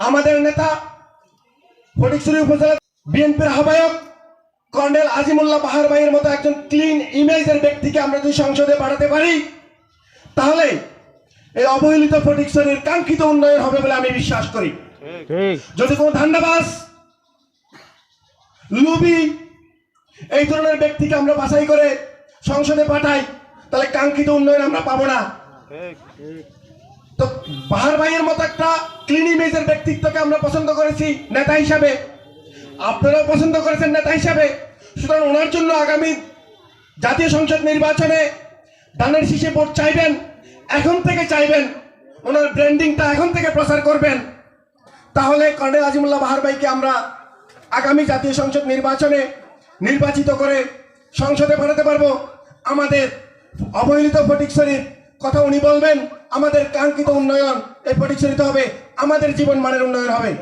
আমাদের নেতা ফটিকছড়ি উপজেলা বিএনপির আহ্বায়ক কর্নেল আজিমুল্লাহ বাহার ভাইয়ের মতো একজন ক্লিন ইমেজের ব্যক্তিকে আমরা যদি সংসদে পাঠাতে পারি তাহলে এই অবহেলিত ফটিকছড়ির কাঙ্ক্ষিত উন্নয়ন হবে বলে আমি বিশ্বাস করি। যদি কোনো ধান্দাবাস লুবি এই ধরনের ব্যক্তিকে আমরা বাছাই করে সংসদে পাঠাই তাহলে কাঙ্ক্ষিত উন্নয়ন আমরা পাবো না। তো বাহার ভাইয়ের মতো একটা ক্লিন ব্যক্তিত্বকে আমরা পছন্দ করেছি নেতা হিসাবে। আপনারাও পছন্দ করেছেন নেতা হিসাবে। সুতরাং ওনার জন্য আগামী জাতীয় সংসদ নির্বাচনে দানের শীষে ভোট চাইবেন, এখন থেকে চাইবেন, ওনার ব্র্যান্ডিংটা এখন থেকে প্রচার করবেন। তাহলে কর্নেল আজিমুল্লাহ বাহার ভাইকে আমরা আগামী জাতীয় সংসদ নির্বাচনে নির্বাচিত করে সংসদে পাঠাতে পারব। আমাদের অবহেলিত ফটিকশরীর কথা উনি বলবেন আমাদের কাঙ্ক্ষিত উন্নয়ন এই পরিচালিত হবে আমাদের জীবন মানের উন্নয়ন হবে।